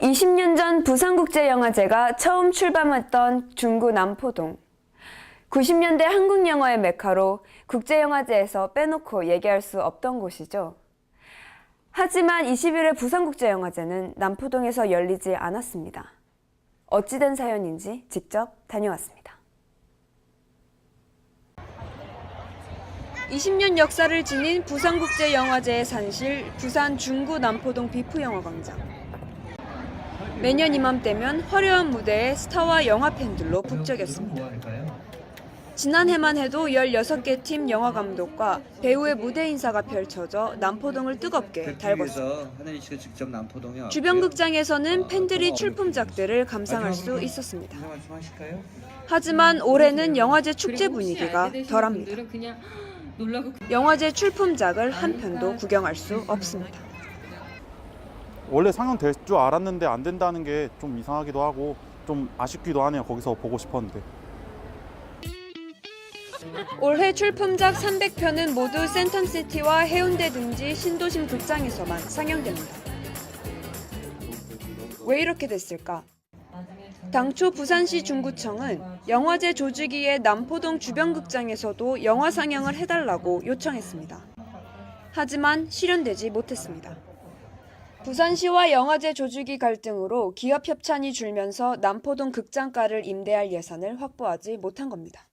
20년 전 부산국제영화제가 처음 출범했던 중구 남포동. 90년대 한국 영화의 메카로 국제영화제에서 빼놓고 얘기할 수 없던 곳이죠. 하지만 21회 부산국제영화제는 남포동에서 열리지 않았습니다. 어찌된 사연인지 직접 다녀왔습니다. 20년 역사를 지닌 부산국제영화제의 산실 부산 중구 남포동 비프영화광장. 매년 이맘때면 화려한 무대에 스타와 영화 팬들로 북적였습니다. 지난해만 해도 16개 팀 영화 감독과 배우의 무대 인사가 펼쳐져 남포동을 뜨겁게 달궜습니다. 남포동에 왔고요. 주변 극장에서는 팬들이 어, 출품작들을 감상할 수 있었습니다. 하지만 올해는 영화제 축제 분위기가 덜합니다. 영화제 출품작을 한 편도 구경할 수 없습니다. 원래 상영될 줄 알았는데 안 된다는 게 좀 이상하기도 하고 좀 아쉽기도 하네요. 거기서 보고 싶었는데. 올해 출품작 300편은 모두 센텀시티와 해운대 등지 신도심 극장에서만 상영됩니다. 왜 이렇게 됐을까? 당초 부산시 중구청은 영화제 조직위의 남포동 주변 극장에서도 영화 상영을 해달라고 요청했습니다. 하지만 실현되지 못했습니다. 부산시와 영화제 조직위 갈등으로 기업 협찬이 줄면서 남포동 극장가를 임대할 예산을 확보하지 못한 겁니다.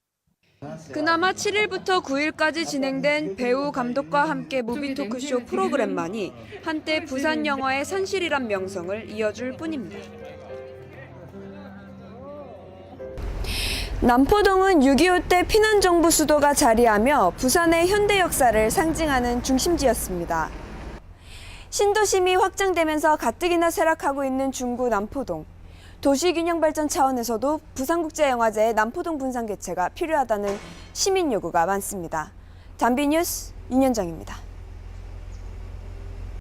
그나마 7일부터 9일까지 진행된 배우 감독과 함께 무비 토크쇼 프로그램만이 한때 부산 영화의 산실이란 명성을 이어줄 뿐입니다. 남포동은 6.25 때 피난정부 수도가 자리하며 부산의 현대 역사를 상징하는 중심지였습니다. 신도심이 확장되면서 가뜩이나 쇠락하고 있는 중구 남포동. 도시균형 발전 차원에서도 부산국제영화제의 남포동 분산 개최가 필요하다는 시민 요구가 많습니다. 담비 뉴스 윤현정입니다.